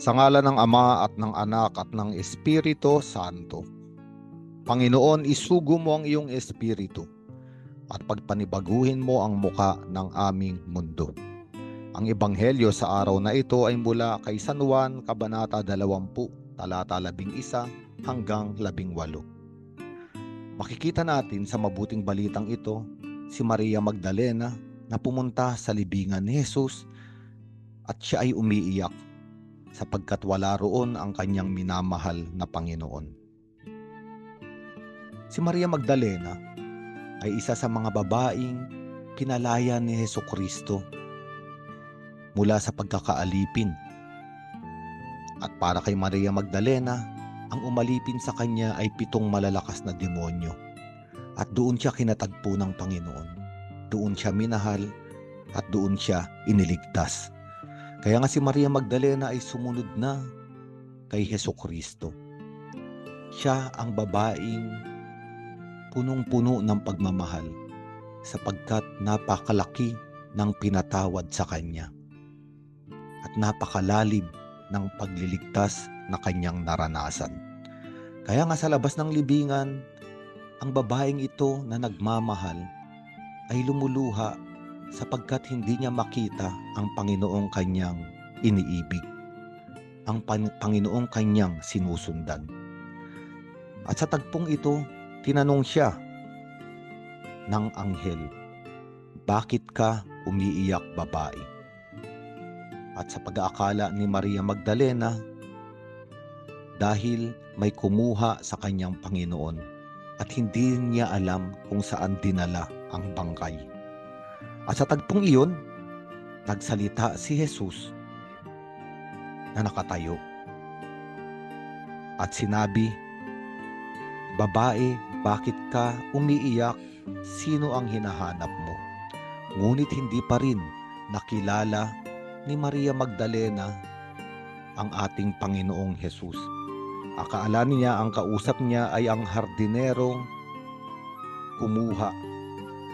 Sa ngala ng Ama at ng Anak at ng Espiritu Santo. Panginoon, isugo mo ang iyong espiritu at pagpanibaguhin mo ang muka ng aming mundo. Ang ebanghelyo sa araw na ito ay mula kay San Juan, Kabanata 20, talata 11 hanggang 18. Makikita natin sa mabuting balitang ito si Maria Magdalena na pumunta sa libingan ni Jesus at siya ay umiiyak sapagkat wala roon ang kanyang minamahal na Panginoon. Si Maria Magdalena ay isa sa mga babaeng pinalaya ni Heso Kristo mula sa pagkakaalipin. At para kay Maria Magdalena, ang umalipin sa kanya ay pitong malalakas na demonyo. At doon siya kinatagpo ng Panginoon. Doon siya minahal at doon siya iniligtas. Kaya nga si Maria Magdalena ay sumunod na kay Heso Kristo. Siya ang babaeng punong-puno ng pagmamahal sapagkat napakalaki ng pinatawad sa kanya at napakalalim ng pagliligtas na kanyang naranasan. Kaya nga sa labas ng libingan, ang babaeng ito na nagmamahal ay lumuluha sapagkat hindi niya makita ang Panginoong kanyang iniibig, ang Panginoong kanyang sinusundan. At sa tagpong ito, Tinanong siya ng anghel, Bakit ka umiiyak babae? At sa pag-aakala ni Maria Magdalena, dahil may kumuha sa kanyang Panginoon at hindi niya alam kung saan dinala ang bangkay. At sa tagpong iyon, nagsalita si Jesus na nakatayo. At sinabi, Babae, bakit ka umiiyak? Sino ang hinahanap mo? Ngunit hindi pa rin nakilala ni Maria Magdalena ang ating Panginoong Hesus. Akaala niya ang kausap niya ay ang hardinerong kumuha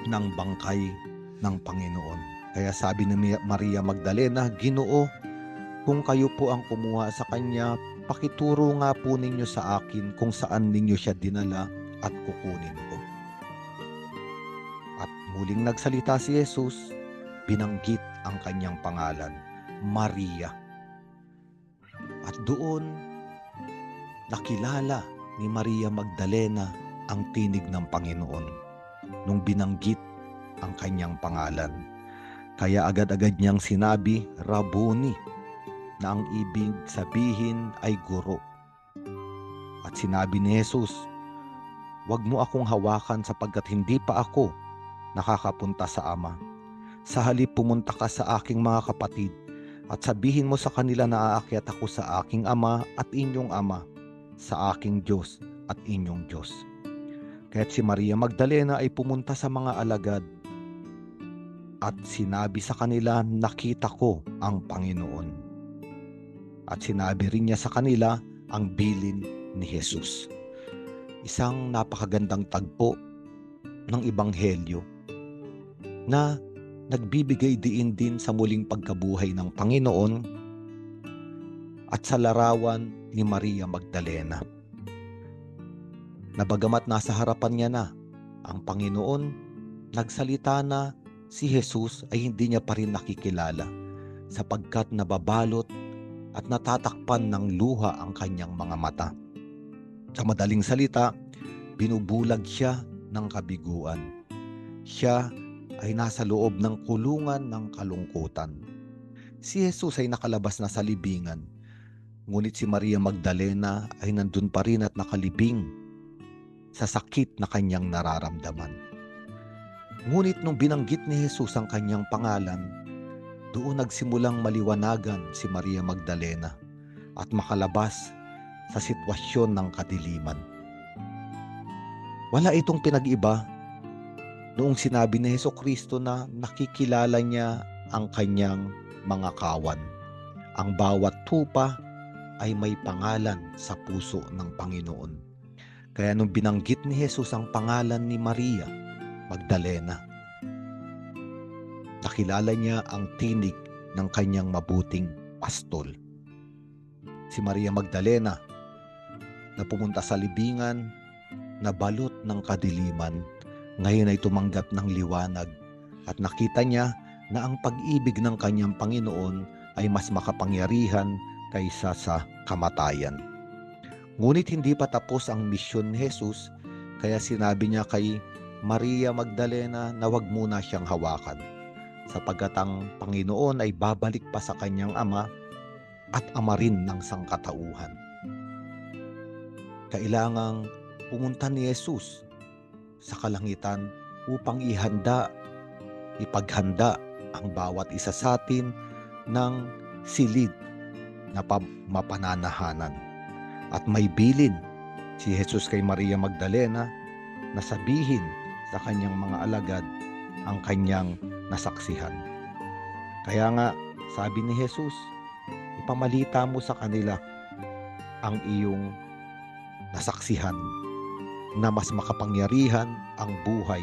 ng bangkay ng Panginoon. Kaya sabi ni Maria Magdalena, Ginoo, kung kayo po ang kumuha sa kanya, pakituro nga po ninyo sa akin kung saan ninyo siya dinala at kukunin ko. At muling nagsalita si Jesus, binanggit ang kanyang pangalan, Maria. At doon, nakilala ni Maria Magdalena ang tinig ng Panginoon nung binanggit ang kanyang pangalan. Kaya agad-agad niyang sinabi, Rabuni, na ang ibig sabihin ay guro. At sinabi ni Jesus, Huwag mo akong hawakan sapagkat hindi pa ako nakakapunta sa Ama. Sa halip pumunta ka sa aking mga kapatid at sabihin mo sa kanila na aakyat ako sa aking Ama at inyong Ama, sa aking Diyos at inyong Diyos. Kaya't si Maria Magdalena ay pumunta sa mga alagad at sinabi sa kanila, nakita ko ang Panginoon. At sinabi rin niya sa kanila ang bilin ni Jesus isang napakagandang tagpo ng Ibanghelyo na nagbibigay diin din sa muling pagkabuhay ng Panginoon at sa larawan ni Maria Magdalena. Nabagamat nasa harapan niya na ang Panginoon, nagsalita na si Jesus ay hindi niya pa rin nakikilala sapagkat nababalot at natatakpan ng luha ang kanyang mga mata. Sa madaling salita, binubulag siya ng kabiguan. Siya ay nasa loob ng kulungan ng kalungkutan. Si Jesus ay nakalabas na sa libingan, ngunit si Maria Magdalena ay nandun pa rin at nakalibing sa sakit na kanyang nararamdaman. Ngunit nung binanggit ni Jesus ang kanyang pangalan, doon nagsimulang maliwanagan si Maria Magdalena at makalabas sa sitwasyon ng kadiliman. Wala itong pinag-iba noong sinabi ni Heso Kristo na nakikilala niya ang kanyang mga kawan. Ang bawat tupa ay may pangalan sa puso ng Panginoon. Kaya nung binanggit ni Jesus ang pangalan ni Maria Magdalena, nakilala niya ang tinig ng kanyang mabuting pastol si Maria Magdalena na pumunta sa libingan na balot ng kadiliman. Ngayon ay tumanggap ng liwanag at nakita niya na ang pag-ibig ng kanyang Panginoon ay mas makapangyarihan kaysa sa kamatayan. Ngunit hindi pa tapos ang misyon ni Jesus, kaya sinabi niya kay Maria Magdalena na wag muna siyang hawakan, sapagkat ang Panginoon ay babalik pa sa kanyang ama at ama rin ng sangkatauhan. Kailangang pumunta ni Jesus sa kalangitan upang ihanda, ipaghanda ang bawat isa sa atin ng silid na pa- mapananahanan. At may bilin si Jesus kay Maria Magdalena na sabihin sa kanyang mga alagad ang kanyang nasaksihan. Kaya nga, sabi ni Jesus, ipamalita mo sa kanila ang iyong nasaksihan na mas makapangyarihan ang buhay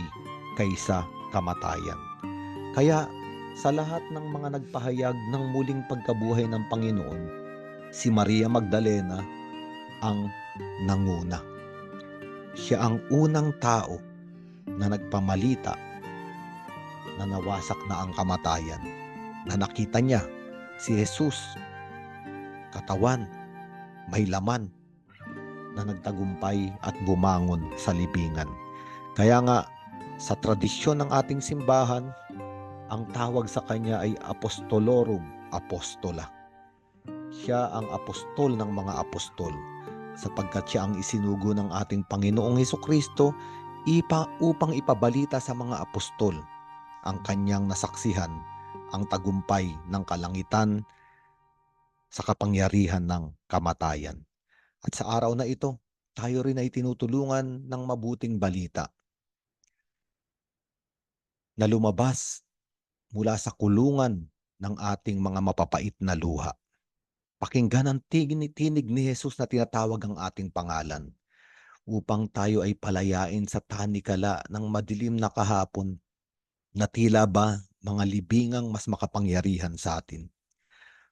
kaysa kamatayan. Kaya sa lahat ng mga nagpahayag ng muling pagkabuhay ng Panginoon, si Maria Magdalena ang nanguna. Siya ang unang tao na nagpamalita na nawasak na ang kamatayan, na nakita niya si Jesus, katawan, may laman, na nagtagumpay at bumangon sa libingan. Kaya nga, sa tradisyon ng ating simbahan, ang tawag sa kanya ay Apostolorum Apostola. Siya ang apostol ng mga apostol sapagkat siya ang isinugo ng ating Panginoong Heso Kristo ipa, upang ipabalita sa mga apostol ang kanyang nasaksihan, ang tagumpay ng kalangitan sa kapangyarihan ng kamatayan. At sa araw na ito, tayo rin ay tinutulungan ng mabuting balita na lumabas mula sa kulungan ng ating mga mapapait na luha. Pakinggan ang tinig ni Jesus na tinatawag ang ating pangalan upang tayo ay palayain sa tanikala ng madilim na kahapon na tila ba mga libingang mas makapangyarihan sa atin.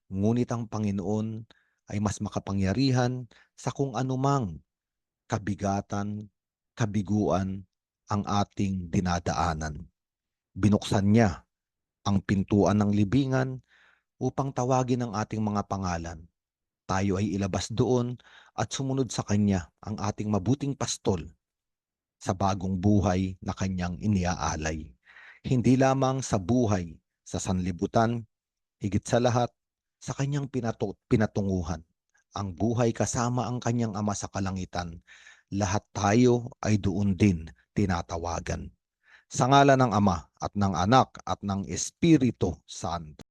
Ngunit ang Panginoon ay mas makapangyarihan sa kung anumang kabigatan, kabiguan ang ating dinadaanan. Binuksan niya ang pintuan ng libingan upang tawagin ang ating mga pangalan. Tayo ay ilabas doon at sumunod sa Kanya ang ating mabuting pastol sa bagong buhay na Kanyang iniaalay. Hindi lamang sa buhay sa sanlibutan, higit sa lahat sa Kanyang pinato- pinatunguhan. Ang buhay kasama ang Kanyang Ama sa kalangitan. Lahat tayo ay doon din tinatawagan. Sa ngala ng Ama at ng Anak at ng Espiritu Santo.